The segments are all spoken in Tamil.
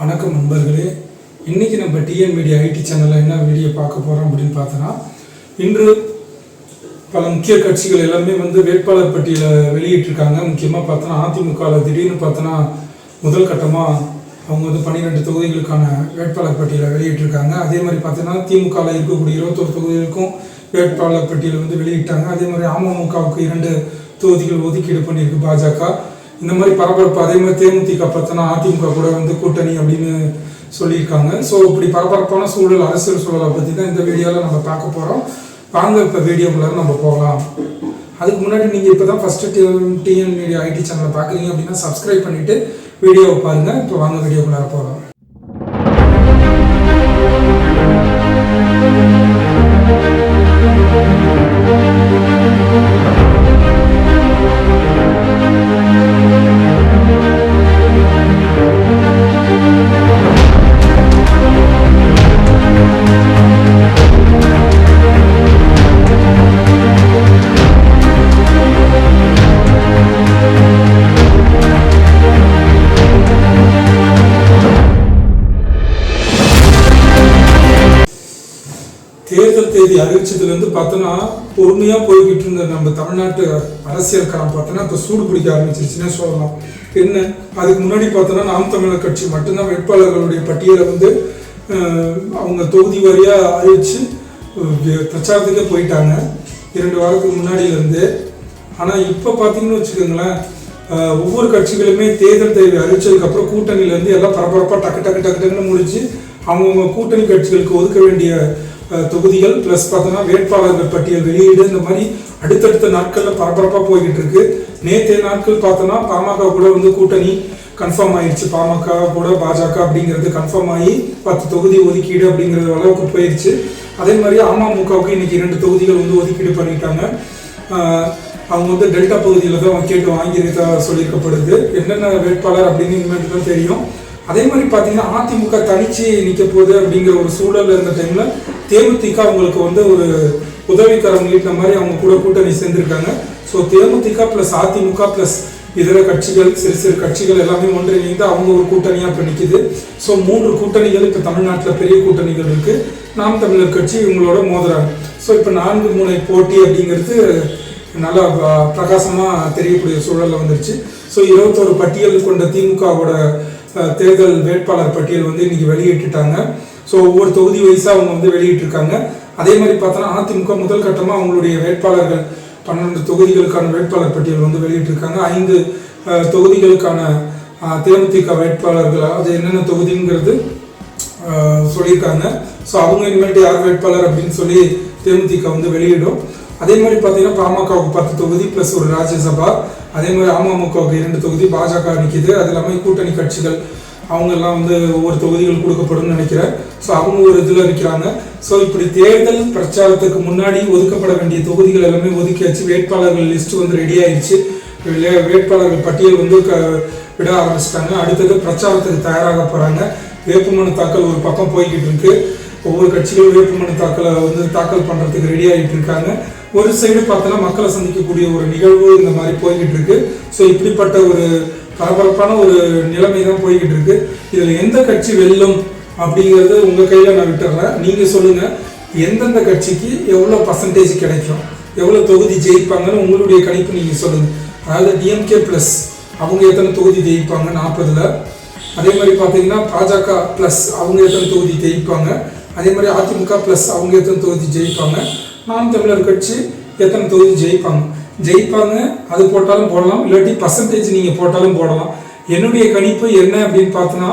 வணக்கம் நண்பர்களே. இன்னைக்கு நம்ம டிஎன் மீடியா ஐடி சேனலில் என்ன வீடியோ பார்க்க போகிறோம் அப்படின்னு பார்த்தோன்னா இன்று பல முக்கிய கட்சிகள் எல்லாமே வந்து வேட்பாளர் பட்டியலில் வெளியிட்டிருக்காங்க. முக்கியமாக பார்த்தோன்னா அதிமுகவில் திடீர்னு பார்த்தோன்னா முதல் கட்டமாக அவங்க வந்து பன்னிரெண்டு தொகுதிகளுக்கான வேட்பாளர் பட்டியலை வெளியிட்டிருக்காங்க. அதே மாதிரி பார்த்தோன்னா திமுகவில் இருக்கக்கூடிய இருபத்தொரு தொகுதிகளுக்கும் வேட்பாளர் பட்டியலை வந்து வெளியிட்டாங்க. அதே மாதிரி அமமுகவுக்கு இரண்டு தொகுதிகள் ஒதுக்கீடு பண்ணியிருக்கு பாஜக. இந்த மாதிரி பரபரப்பு அதே மாதிரி தேமுதிக பார்த்தோன்னா அதிமுக கூட வந்து கூட்டணி அப்படின்னு சொல்லியிருக்காங்க. ஸோ இப்படி பரபரப்பான சூழல் அரசியல் சூழலை பற்றி தான் இந்த வீடியோவில் நம்ம பார்க்க போகிறோம் வாங்க இப்போ வீடியோக்குள்ளார நம்ம போகலாம். அதுக்கு முன்னாடி நீங்கள் இப்போ தான் ஃபஸ்ட்டு டிஎன் மீடியா ஐடி சேனலை பார்க்குறீங்க அப்படின்னா சப்ஸ்கிரைப் பண்ணிவிட்டு வீடியோவை பாருங்கள் இப்போ வாங்க வீடியோக்குள்ளார போகலாம். தேர்தல் அறிவிச்சதுலேருந்து பார்த்தோன்னா பொறுமையாக போய்கிட்டு இருந்த நம்ம தமிழ்நாட்டு அரசியல் களம் பார்த்தோன்னா இப்போ சூடு பிடிக்க ஆரம்பிச்சிருச்சுன்னே சொல்லலாம். என்ன? அதுக்கு முன்னாடி பார்த்தோன்னா நாம் தமிழர் கட்சி மட்டும்தான் வேட்பாளர்களுடைய பட்டியலை வந்து அவங்க தொகுதி வாரியாக அறிவிச்சு பிரச்சாரத்துக்கே போயிட்டாங்க. இரண்டு வாரத்துக்கு முன்னாடியிலேருந்து. ஆனால் இப்போ பார்த்தீங்கன்னு வச்சுக்கோங்களேன் ஒவ்வொரு கட்சிகளுமே தேர்தல் தேவை அறிவிச்சதுக்கப்புறம் கூட்டணியிலேருந்து எல்லாம் பரபரப்பாக டக்கு டக்கு டக்கு டக்குன்னு முடிச்சு அவங்கவுங்க கூட்டணி கட்சிகளுக்கு ஒதுக்க வேண்டிய தொகுதிகள் ப்ளஸ் பார்த்தோன்னா வேட்பாளர்கள் பட்டியல் வெளியீடு இந்த மாதிரி அடுத்தடுத்த நாட்களில் பரபரப்பாக போய்கிட்டு இருக்கு. நேற்றைய நாட்கள் பார்த்தோன்னா பாமக கூட வந்து கூட்டணி கன்ஃபார்ம் ஆயிடுச்சு பாமக கூட பாஜக அப்படிங்கிறது கன்ஃபார்ம் ஆகி பத்து தொகுதி ஒதுக்கீடு அப்படிங்கிறது அளவுக்கு போயிடுச்சு அதே மாதிரி அமமுகவுக்கு இன்னைக்கு இரண்டு தொகுதிகள் வந்து ஒதுக்கீடு பண்ணிட்டாங்க. அவங்க வந்து டெல்டா பகுதியில் தான் கேட்டு வாங்கியிருக்கா சொல்லியிருக்கப்படுது. என்னென்ன வேட்பாளர் அப்படின்னு இனிமேட்டு தான் தெரியும். அதே மாதிரி பார்த்தீங்கன்னா அதிமுக தனிச்சு நிற்க போகுது அப்படிங்கிற ஒரு சூழல் இருந்த டைம்ல தேமுதிக அவங்களுக்கு வந்து ஒரு உதவிக்கரம் நீட்டின மாதிரி அவங்க கூட கூட்டணி சேர்ந்திருக்காங்க. So DMDK plus AIADMK plus இதர கட்சிகள் சிறு சிறு கட்சிகள் எல்லாமே ஒன்றிணைந்து அவங்க ஒரு கூட்டணியாக இப்போ நிற்கிது ஸோ மூன்று கூட்டணிகள் இப்போ தமிழ்நாட்டில் பெரிய கூட்டணிகள் இருக்குது நாம் தமிழர் கட்சி இவங்களோட மோதுறாங்க. ஸோ இப்போ நான்கு முனை போட்டி அப்படிங்கிறது நல்லா பிரகாசமாக தெரியக்கூடிய சூழலில் வந்துருச்சு. ஸோ இருபத்தோரு பட்டியல் கொண்ட திமுகவோட தேர்தல் வேட்பாளர் பட்டியல் வந்து இன்னைக்கு வெளியிட்டுட்டாங்க. ஸோ ஒவ்வொரு தொகுதி வைஸாக அவங்க வந்து வெளியிட்டிருக்காங்க. அதே மாதிரி பார்த்தோன்னா அதிமுக முதல் கட்டமாக அவங்களுடைய வேட்பாளர்கள் பன்னெண்டு தொகுதிகளுக்கான வேட்பாளர் பட்டியல் வந்து வெளியிட்டிருக்காங்க. ஐந்து தொகுதிகளுக்கான தேமுதிக வேட்பாளர்கள் அது என்னென்ன தொகுதிங்கிறது சொல்லியிருக்காங்க. ஸோ அவங்க இனிமேட்டு யார் வேட்பாளர் அப்படின்னு சொல்லி தேமுதிக வந்து வெளியிடும். அதே மாதிரி பார்த்தீங்கன்னா பாமகவுக்கு பத்து தொகுதி ப்ளஸ் ஒரு ராஜ்யசபா. அதே மாதிரி அமமுகவுக்கு இரண்டு தொகுதி பாஜக நிற்கிது அது இல்லாமல் கூட்டணி கட்சிகள் அவங்க எல்லாம் வந்து ஒவ்வொரு தொகுதிகள் கொடுக்கப்படும் நினைக்கிறேன் ஸோ அவங்க ஒரு இதில் இருக்கிறாங்க. ஸோ இப்படி தேர்தல் பிரச்சாரத்துக்கு முன்னாடி ஒதுக்கப்பட வேண்டிய தொகுதிகள் எல்லாமே ஒதுக்கியாச்சு வேட்பாளர்கள் லிஸ்ட் வந்து ரெடி ஆயிடுச்சு வேட்பாளர்கள் பட்டியல் வந்து க விட ஆரம்பிச்சிட்டாங்க. அடுத்தது பிரச்சாரத்துக்கு தயாராக போகிறாங்க வேட்புமனு தாக்கல் ஒரு பக்கம் போய்கிட்டு இருக்கு. ஒவ்வொரு கட்சிகளும் வேட்புமனு தாக்கலை வந்து தாக்கல் பண்ணுறதுக்கு ரெடி ஆகிட்டு இருக்காங்க. ஒரு சைடு பார்த்தோன்னா மக்களை சந்திக்கக்கூடிய ஒரு நிகழ்வு இந்த மாதிரி போய்கிட்டு இருக்கு. ஸோ இப்படிப்பட்ட ஒரு பரபரப்பான ஒரு நிலைமை தான் போய்கிட்டு இருக்கு. இதில் எந்த கட்சி வெல்லும் அப்படிங்கிறது உங்கள் கையில் நான் விட்டுறேன். நீங்கள் சொல்லுங்கள் எந்தெந்த கட்சிக்கு எவ்வளோ பர்சன்டேஜ் கிடைக்கும் எவ்வளோ தொகுதி ஜெயிப்பாங்கன்னு உங்களுடைய கணிப்பு நீங்கள் சொல்லுங்கள் அதாவது டிஎம்கே ப்ளஸ் அவங்க எத்தனை தொகுதி ஜெயிப்பாங்க? நாற்பதில். அதே மாதிரி பார்த்தீங்கன்னா பாஜக ப்ளஸ் அவங்க எத்தனை தொகுதி ஜெயிப்பாங்க? அதே மாதிரி அதிமுக ப்ளஸ் அவங்க எத்தனை தொகுதி ஜெயிப்பாங்க? நாம் தமிழர் கட்சி எத்தனை தொகுதி ஜெயிப்பாங்க? ஜெயிப்பாங்க அது போட்டாலும் போடலாம். இல்லாட்டி பர்சன்டேஜ் நீங்கள் போட்டாலும் போடலாம். என்னுடைய கணிப்பு என்ன அப்படின்னு பார்த்தோன்னா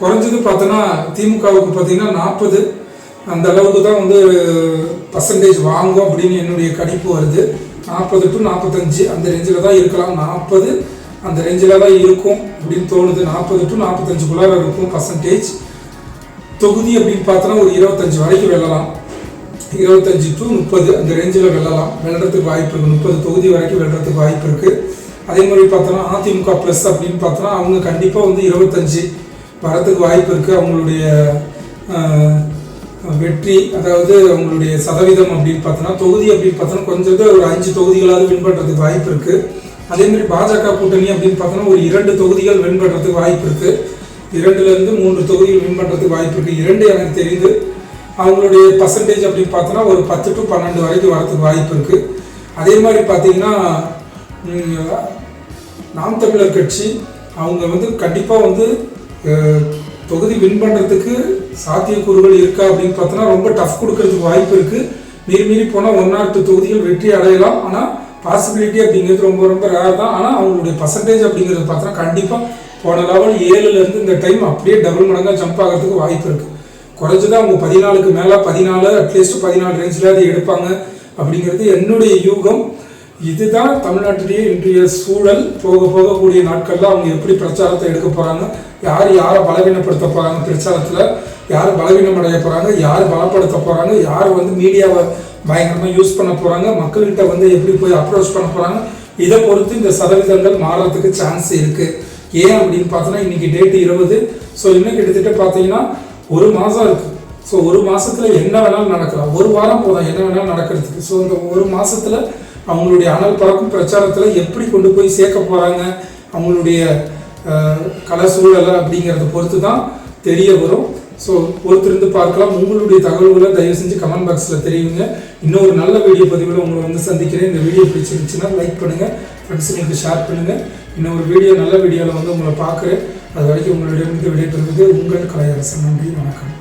குறைஞ்சது பார்த்தோன்னா திமுகவுக்கு பார்த்தீங்கன்னா நாற்பது. அந்த அளவுக்கு தான் வந்து பர்சன்டேஜ் வாங்கும் அப்படின்னு என்னுடைய கணிப்பு வருது. நாற்பது டு நாற்பத்தஞ்சு அந்த ரேஞ்சில் தான் இருக்கலாம். நாற்பது அந்த ரேஞ்சில் தான் இருக்கும் அப்படின்னு தோணுது. நாற்பது டு நாற்பத்தஞ்சுக்குள்ளார இருக்கும் பர்சன்டேஜ் தொகுதி அப்படின்னு பார்த்தோன்னா ஒரு இருபத்தஞ்சு வரைக்கும் வெல்லலாம். இருபத்தஞ்சு டு முப்பது அந்த ரேஞ்சில் வெல்லலாம். வெல்றதுக்கு வாய்ப்பு இருக்குது முப்பது தொகுதி வரைக்கும் வெல்றதுக்கு வாய்ப்பு இருக்குது அதே மாதிரி பார்த்தோன்னா அதிமுக ப்ளஸ் அப்படின்னு பார்த்தோன்னா அவங்க கண்டிப்பாக வந்து இருபத்தஞ்சி வரத்துக்கு வாய்ப்பு இருக்குது அவங்களுடைய வெற்றி அதாவது அவங்களுடைய சதவீதம் அப்படின்னு பார்த்தோன்னா தொகுதி அப்படின்னு பார்த்தோன்னா கொஞ்சம் ஒரு அஞ்சு தொகுதிகளாவது வின் பண்ணுறதுக்கு வாய்ப்பு இருக்குது அதே மாதிரி பாஜக கூட்டணி அப்படின்னு பார்த்தோன்னா ஒரு இரண்டு தொகுதிகள் வின் பண்ணுறதுக்கு வாய்ப்பு இருக்குது இரண்டுலேருந்து மூன்று தொகுதிகள் வின் பண்ணுறதுக்கு வாய்ப்பு இருக்குது இரண்டு எனக்கு தெரிந்து அவங்களுடைய பர்சன்டேஜ் அப்படின்னு பார்த்தோன்னா ஒரு பத்து டு பன்னெண்டு வரைக்கும் வரதுக்கு வாய்ப்பு இருக்குது அதே மாதிரி பார்த்தீங்கன்னா நாம் தமிழர் கட்சி அவங்க வந்து கண்டிப்பாக வந்து தொகுதி வின் பண்ணுறதுக்கு சாத்தியக்கூறுகள் இருக்கா அப்படின்னு பார்த்தோன்னா ரொம்ப டஃப் கொடுக்கறதுக்கு வாய்ப்பு இருக்குது மீறி மீறி போனால் ஒன் ஆர் டூ தொகுதிகள் வெற்றி அடையலாம். ஆனால் பாசிபிலிட்டி அப்படிங்கிறது ரொம்ப ரொம்ப ரேர் தான். ஆனால் அவங்களுடைய பர்சன்டேஜ் அப்படிங்கிறது பார்த்தோன்னா கண்டிப்பாக போன லெவல் ஏழுலேருந்து இந்த டைம் அப்படியே டபுள் மடங்காக ஜம்ப் ஆகிறதுக்கு வாய்ப்பு இருக்குது குறைஞ்சது அவங்க பதினாலுக்கு மேலே பதினாலு அட்லீஸ்ட் பதினாலு ரேஞ்சில் அதை எடுப்பாங்க அப்படிங்கிறது என்னுடைய யூகம். இதுதான் தமிழ்நாட்டிலேயே இன்றைய சூழல். போக போகக்கூடிய நாட்களில் அவங்க எப்படி பிரச்சாரத்தை எடுக்க போகிறாங்க யார் யாரை பலவீனப்படுத்த போகிறாங்க பிரச்சாரத்தில் யார் பலவீனம் அடைய போகிறாங்க யார் பலப்படுத்த போகிறாங்க யார் வந்து மீடியாவை பயங்கரமாக யூஸ் பண்ண போகிறாங்க மக்கள்கிட்ட வந்து எப்படி போய் அப்ரோச் பண்ண போகிறாங்க இதை பொறுத்து இந்த சதவீதங்கள் மாறத்துக்கு சான்ஸ் இருக்குது ஏன் அப்படின்னு பார்த்தோன்னா இன்னைக்கு டேட் இருபது. ஸோ இன்னும் கிட்டத்தட்ட பார்த்தீங்கன்னா ஒரு மாதம் இருக்குது ஸோ ஒரு மாதத்தில் என்ன வேணாலும் நடக்கலாம். ஒரு வாரம் போதும் என்ன வேணாலும் நடக்கிறதுக்கு. ஸோ இந்த ஒரு மாதத்தில் அவங்களுடைய அனல் பறக்கும் பிரச்சாரத்தில் எப்படி கொண்டு போய் சேர்க்க போகிறாங்க அவங்களுடைய கல சூழலை அப்படிங்கிறத பொறுத்து தான் தெரிய வரும். ஸோ பொறுத்திருந்து பார்க்கலாம். உங்களுடைய தகவல்களை தயவு செஞ்சு கமெண்ட் பாக்ஸில் தெரியுங்க இன்னொரு நல்ல வீடியோ பதிவில் உங்களை வந்து சந்திக்கிறேன். இந்த வீடியோ பிடிச்சிருந்துச்சுன்னா லைக் பண்ணுங்கள் ஃப்ரெண்ட்ஸுங்களுக்கு ஷேர் பண்ணுங்கள் இன்னொரு வீடியோ நல்ல வீடியோவில் வந்து உங்களை பார்க்குறேன். அது வரைக்கும் உங்களிடமிருந்து விடைபெறுவது உங்கள் கலையரசன். நன்றி வணக்கம்.